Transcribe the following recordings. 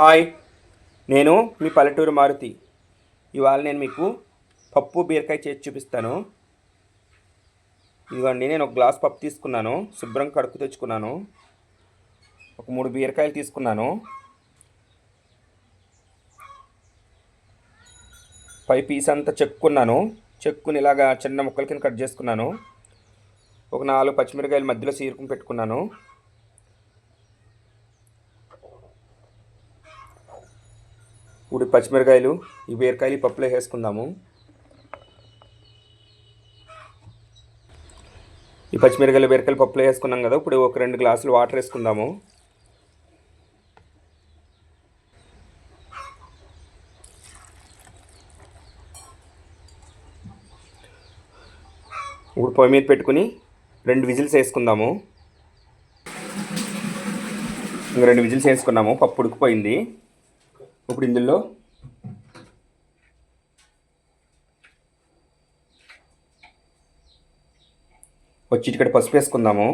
Hi నేను మీ పల్లెటూరు మారుతి. ఇవాళ నేను మీకు పప్పు బీరకాయ చేసి చూపిస్తాను. ఇదిగోండి నేను ఒక గ్లాస్ పప్పు తీసుకున్నాను శుభ్రం కడుక్కు తెచ్చుకున్నాను. ఒక మూడు బీరకాయలు తీసుకున్నాను. పై పీస్ అంతా చెక్కున్నాను. చెక్కుని ఇలాగా చిన్న ముక్కల కింద కట్ చేసుకున్నాను. ఒక నాలుగు పచ్చిమిరకాయలు మధ్యలో సీరుకుని పెట్టుకున్నాను. ఇప్పుడు పచ్చిమిరకాయలు ఈ బీరకాయలు పప్పులో వేసుకుందాము. ఈ పచ్చిమిరకాయలు బీరకాయలు పప్పులో వేసుకున్నాం కదా ఇప్పుడు ఒక రెండు గ్లాసులు వాటర్ వేసుకుందాము. ఇప్పుడు పొయ్యి మీద పెట్టుకుని రెండు విజిల్స్ వేసుకుందాము. ఇంక రెండు విజిల్స్ వేసుకున్నాము పప్పు ఉడికిపోయింది. ఇప్పుడు ఇందులో వచ్చి ఇక్కడ పసుపు వేసుకుందాము.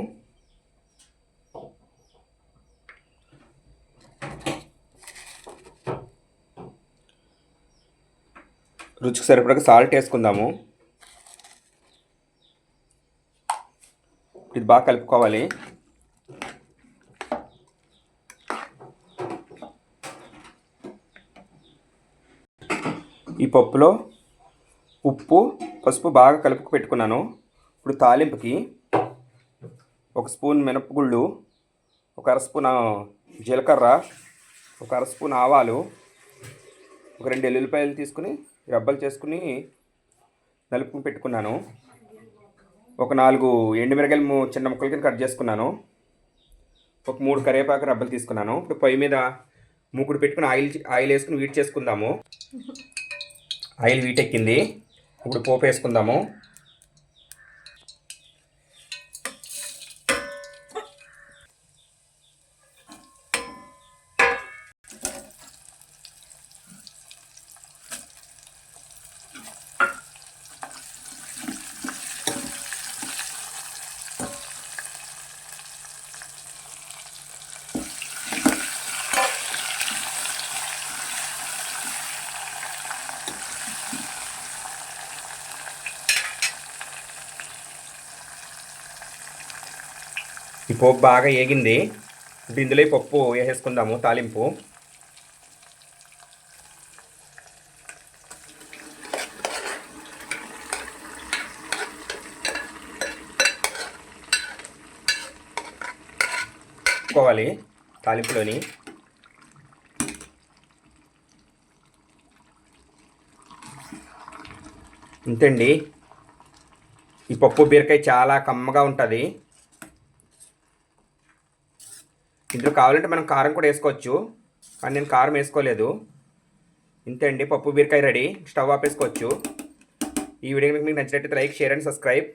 రుచికి సరిపడక సాల్ట్ వేసుకుందాము. ఇది బాగా కలుపుకోవాలి. ఈ పప్పులో ఉప్పు పసుపు బాగా కలుపుకు పెట్టుకున్నాను. ఇప్పుడు తాలింపుకి ఒక స్పూన్ మినపగుళ్ళు ఒక అర స్పూన్ జీలకర్ర ఒక అర స్పూన్ ఆవాలు ఒక రెండు ఎల్లుల్లిపాయలు తీసుకుని రబ్బలు చేసుకుని నలుపుకుని పెట్టుకున్నాను. ఒక నాలుగు ఎండుమిరగాయలు చిన్న ముక్కల కింద కట్ చేసుకున్నాను. ఒక మూడు కరివేపాకు రబ్బలు తీసుకున్నాను. ఇప్పుడు పొయ్యి మీద మూకుడు పెట్టుకుని ఆయిల్ ఆయిల్ వేసుకుని వీట్ చేసుకుందాము. ఆయిల్ వీటెక్కింది. ఇప్పుడు పోపు వేసుకుందాము ఈ పోపు బాగా ఏగింది. ఇప్పుడు ఇందులో ఈ పప్పు వేసేసుకుందాము తాలింపు. కోవాలి తాలింపులోని. ఇంతండి ఈ పప్పు బీరకాయ చాలా కమ్మగా ఉంటుంది. ఇందులో కావాలంటే మనం కారం కూడా వేసుకోవచ్చు. కానీ నేను కారం వేసుకోలేదు. ఇంతే అండి. పప్పు బీరకాయ రెడీ. స్టవ్ ఆపేసుకోవచ్చు. ఈ వీడియో మీకు నచ్చినట్టయితే లైక్ షేర్ అండ్ సబ్స్క్రైబ్.